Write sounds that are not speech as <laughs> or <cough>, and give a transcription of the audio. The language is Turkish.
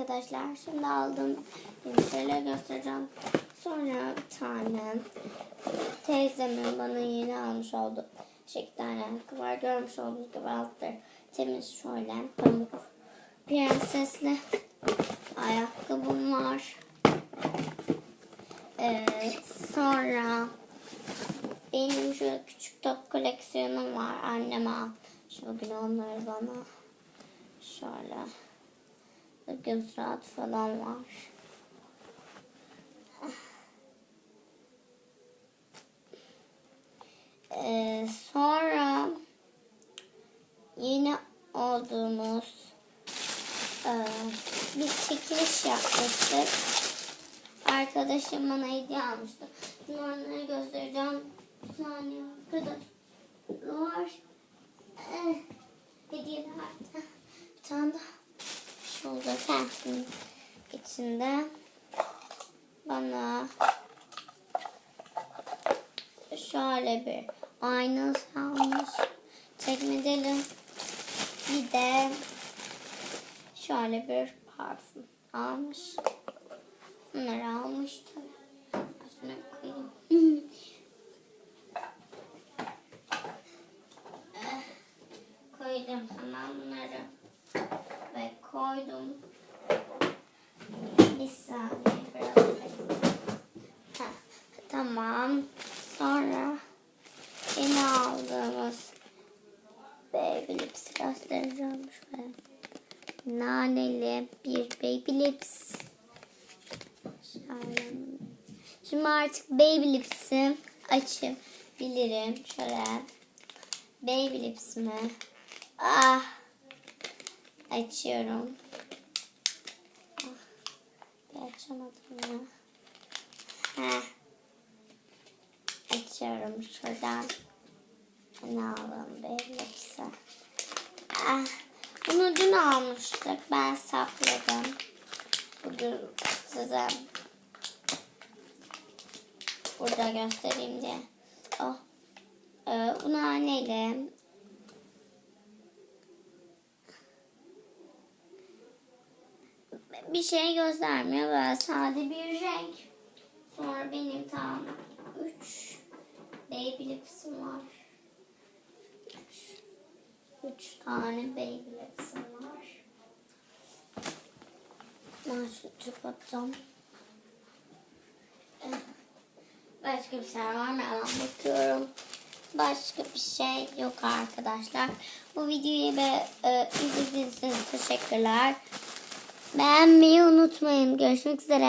arkadaşlar. Şimdi. Yeni şeyler göstereceğim. Sonra bir tane teyzemin bana yeni almış olduğu şey iki tane var. Görmüş olduğunuz gibi altları temiz şöyle pamuk prensesli ayakkabım var. Ee, sonra benim şöyle küçük top koleksiyonum var. Annem almış bugün onları bana. Şöyle. Bugün saat falan var. Ee, sonra yeni olduğumuz e, bir çekiliş yapmıştık. Arkadaşım bana hediye almıştı. Şimdi onları göstereceğim. Bir saniye arkadaşlar. Hediyeler. Bir tane daha Ha, bunun içinde bana şöyle bir ayna almış. Çekmeceli. Bir de şöyle bir parfüm almış. Bunları almıştım. Şuna koyayım. <laughs> Eh, koydum hemen bunları. Koydum. Bir saniye Tamam. Sonra yeni aldığımız Baby Lips göstereceğim şöyle. Naneli bir Baby Lips. Şöyle. Şimdi artık Baby Lips'i açabilirim. Şöyle. Baby Lips'imi. Ah. Açıyorum. Ah. Açamadım ya. Heh. Açıyorum şuradan. Ne alalım Lips'i. Ah. Bunu dün almıştık. Ben sakladım. Bugün size burada göstereyim diye. Oh. Ee, bunu anneyle bir şey göstermiyor. Böyle sade bir renk. Sonra benim tam 3 baby lipsim var. 3 tane baby lipsim var. Ben şu çöp atacağım. Eh, Başka bir şey var mı? Hemen bakıyorum. Başka bir şey yok arkadaşlar. Bu videoyu ve e, izlediğiniz için teşekkürler. Beğenmeyi unutmayın. Görüşmek üzere.